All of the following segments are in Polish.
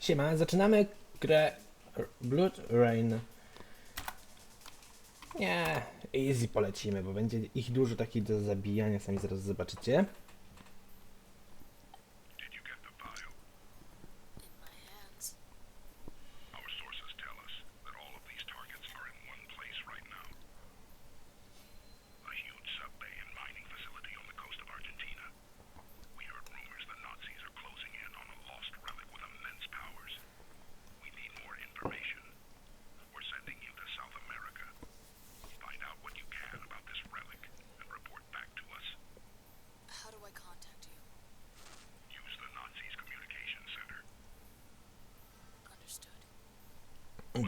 Siema, zaczynamy grę Blood Rain. Nie, easy polecimy, bo będzie ich dużo takich do zabijania, sami zaraz zobaczycie.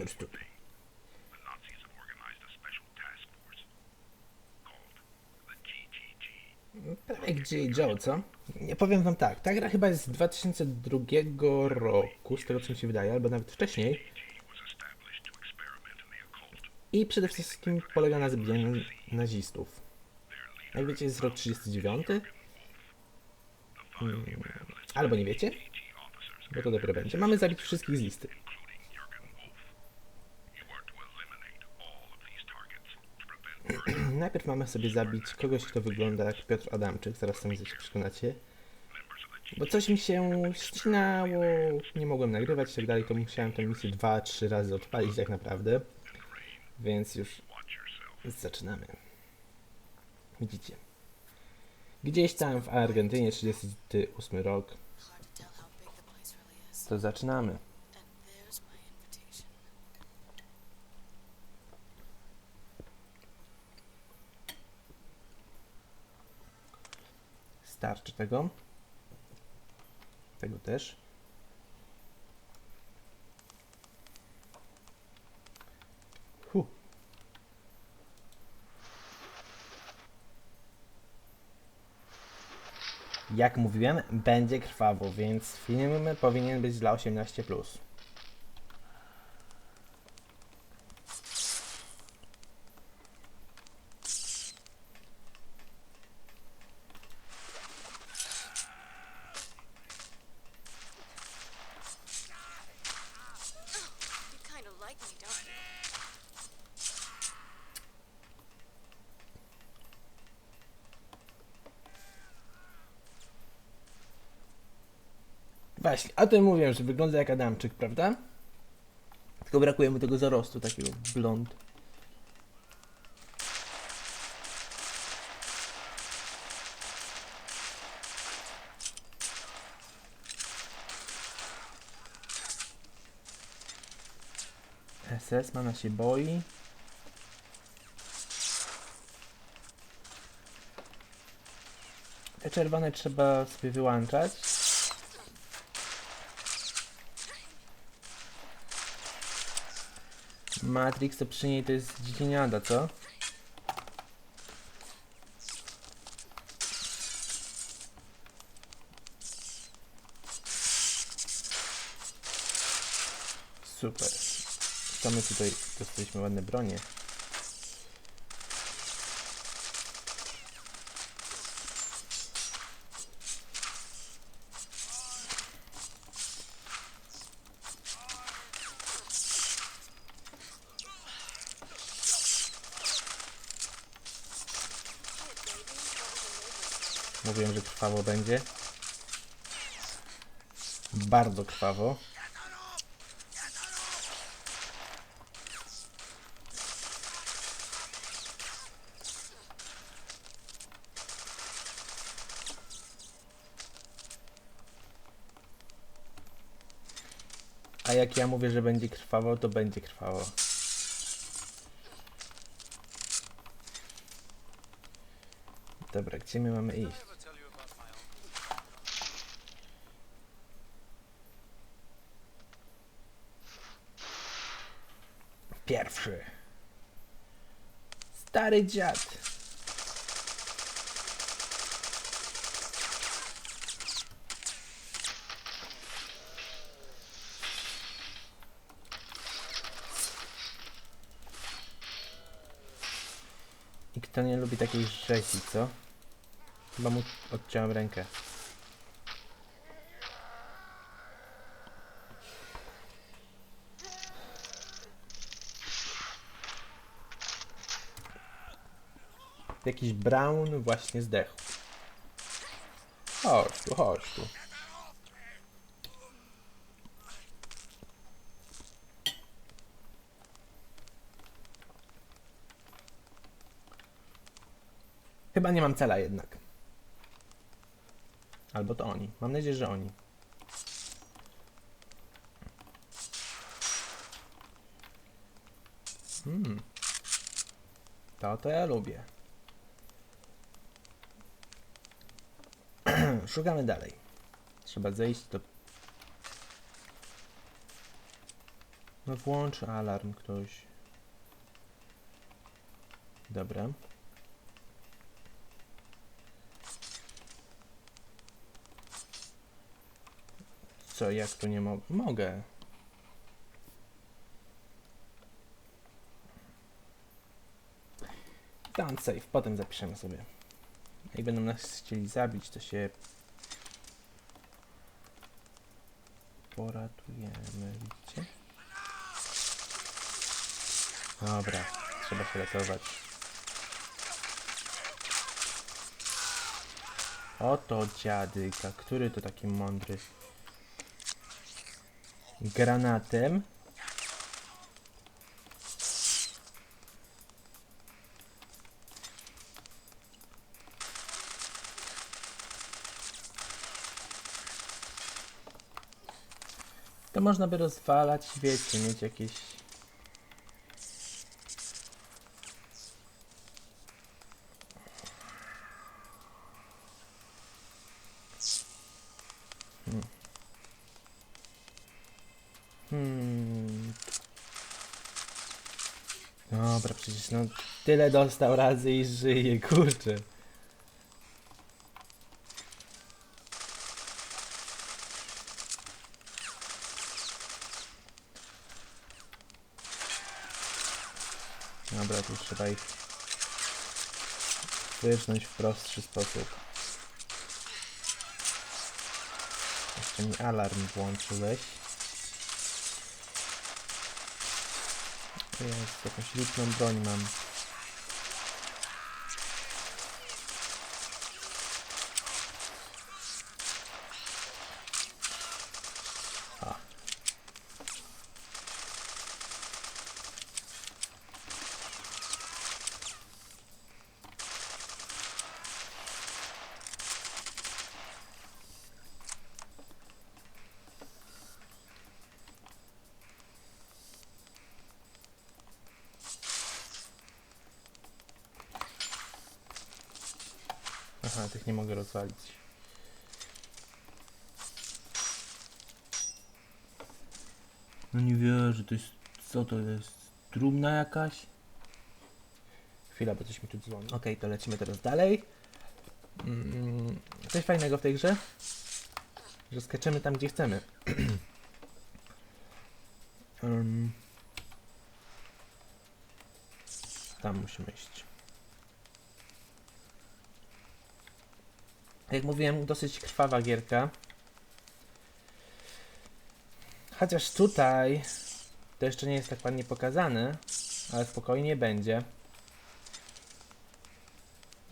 The GGG. Prawie gdzie Joe, co? Nie powiem wam tak, ta gra chyba jest z 2002 roku, z tego co mi się wydaje, albo nawet wcześniej. I przede wszystkim polega na zabijaniu nazistów. Jak wiecie, jest rok 39. Hmm. Albo nie wiecie? Bo to dopiero będzie. Mamy zabić wszystkich z listy. Najpierw mamy sobie zabić kogoś, kto wygląda jak Piotr Adamczyk. Zaraz sami się przekonacie. Bo coś mi się ścinało, nie mogłem nagrywać i tak dalej, to musiałem tę misję dwa, trzy razy odpalić tak naprawdę. Więc już zaczynamy. Widzicie. Gdzieś tam w Argentynie, 38 rok. To tell Starczy tego. Tego też. Jak mówiłem, będzie krwawo, więc film powinien być dla 18+. Właśnie, o tym mówiłem, że wygląda jak Adamczyk, prawda? Tylko brakuje mu tego zarostu, takiego blond. SS mana się boi. Te czerwone trzeba sobie wyłączać. Matrix to przy niej to jest dziedziniada, co? Super. My tutaj dostaliśmy ładne bronie. Mówiłem, że krwawo będzie. Bardzo krwawo. A jak ja mówię, że będzie krwawo, to będzie krwawo. Dobra, gdzie my mamy iść? Pierwszy. Stary dziad. I kto nie lubi takiej rzezi, co? Chyba mu odciąłem rękę. Jakiś Brown właśnie zdechł. Chodź tu, chodź tu. Chyba nie mam cela jednak. Albo to oni. Mam nadzieję, że oni. Hmm. To to ja lubię. Szukamy dalej. Trzeba zejść do... No włącz alarm ktoś. Dobra. Co, jak tu nie mogę? Mogę. Down save, potem zapiszemy sobie. Jak będą nas chcieli zabić, to się poratujemy, widzicie? Dobra, trzeba się ratować. Oto dziadyka, który to taki mądry. Granatem. To można by rozwalać, wiecie, mieć jakieś... Hmm. Hmm. Dobra, przecież no tyle dostał razy i żyje, kurczę. Dobra, tu trzeba ich wyrznąć w prostszy sposób. Jeszcze mi alarm włączyłeś. Jest, jakąś lipną broń mam. Aha, tych nie mogę rozwalić. No nie wierzę, to jest... Co to jest? Trumna jakaś? Chwila, bo coś mi tu dzwoni. Okej, to lecimy teraz dalej. Mm, coś fajnego w tej grze? Że skaczemy tam, gdzie chcemy. Ym. tam musimy iść. Jak mówiłem, dosyć krwawa gierka. Chociaż tutaj to jeszcze nie jest tak ładnie pokazane, ale spokojnie będzie.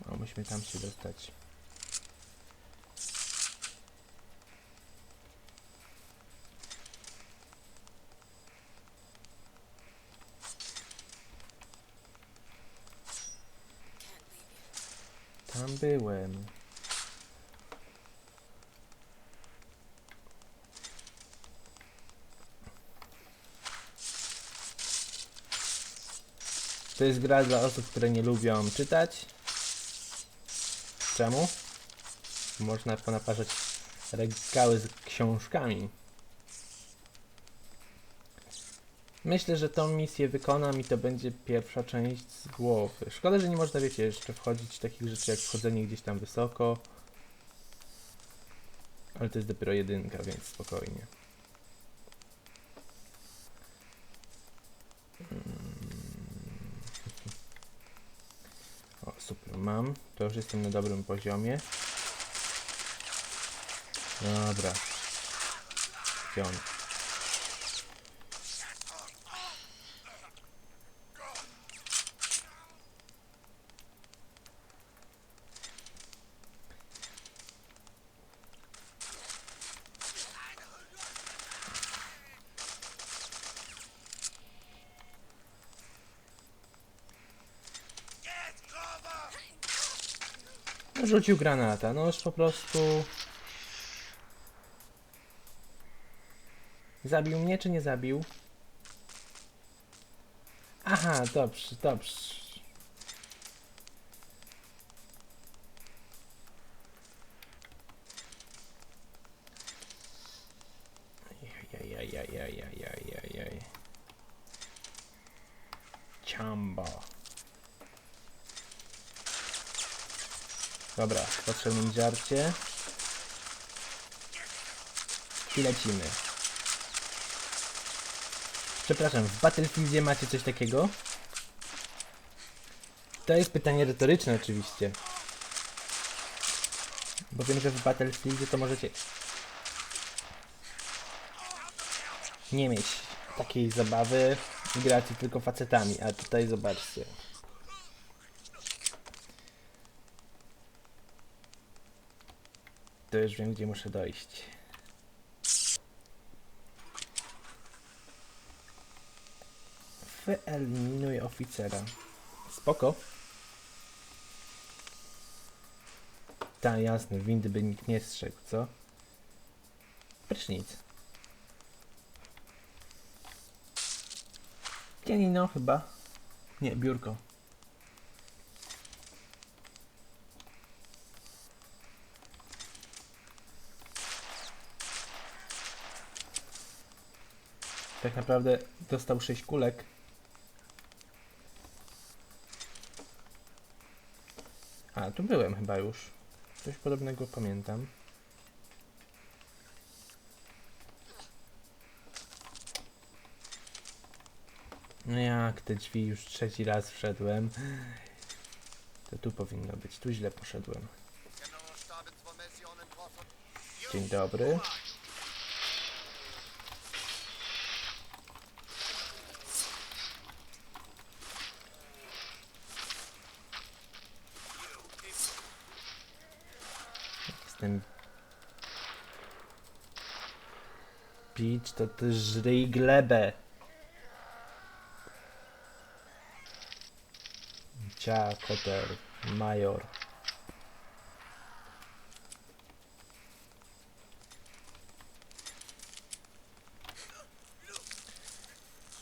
O, musimy tam się dostać. Tam byłem. To jest gra dla osób, które nie lubią czytać. Czemu? Można ponaparzać regały z książkami. Myślę, że tą misję wykonam i to będzie pierwsza część z głowy. Szkoda, że nie można, wiecie, jeszcze wchodzić w takich rzeczy jak wchodzenie gdzieś tam wysoko. Ale to jest dopiero jedynka, więc spokojnie. Super, mam. To już jestem na dobrym poziomie. Dobra. Gdzie Rzucił granata, no już po prostu... Zabił mnie czy nie zabił? Aha, dobrze, dobrze. Jajajajajajajajajaj. Ciamba. Dobra, potrzebne mi żarcie. I lecimy. Przepraszam, w Battlefieldzie macie coś takiego? To jest pytanie retoryczne oczywiście. Bo wiem, że w Battlefieldzie to możecie nie mieć takiej zabawy i gracie tylko facetami, a tutaj zobaczcie. To już wiem, gdzie muszę dojść. Wyeliminuj oficera. Spoko. Ta, jasne, windy by nikt nie strzegł, co? Prysznic. Pianino chyba. Nie, biurko. Tak naprawdę dostał 6 kulek. A, tu byłem chyba już. Coś podobnego pamiętam. No jak te drzwi już trzeci raz wszedłem. To tu powinno być. Tu źle poszedłem. Dzień dobry. Jestem... Picz, to ty żryj glebę. Cia, koter, major.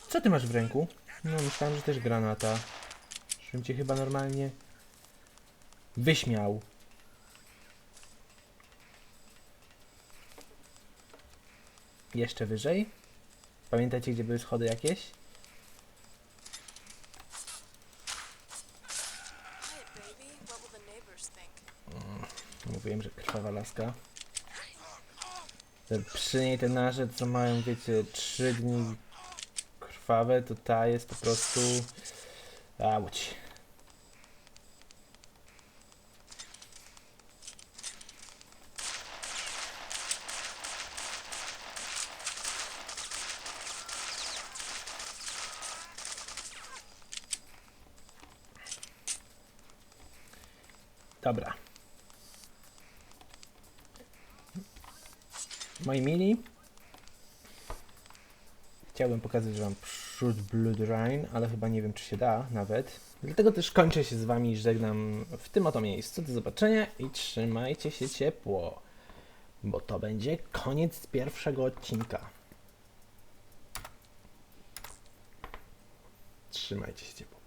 Co ty masz w ręku? No, myślałem, że też granata. Żebym cię chyba normalnie wyśmiał. Jeszcze wyżej? Pamiętacie, gdzie były schody jakieś? Think? Mówiłem, że krwawa laska. Przy niej te nasze, co mają, wiecie, 3 dni krwawe, to ta jest po prostu... Auć. Dobra. Moi mili, chciałbym pokazać wam przód Blood Rain, ale chyba nie wiem, czy się da nawet. Dlatego też kończę się z wami żegnam w tym oto miejscu. Do zobaczenia i trzymajcie się ciepło, bo to będzie koniec pierwszego odcinka. Trzymajcie się ciepło.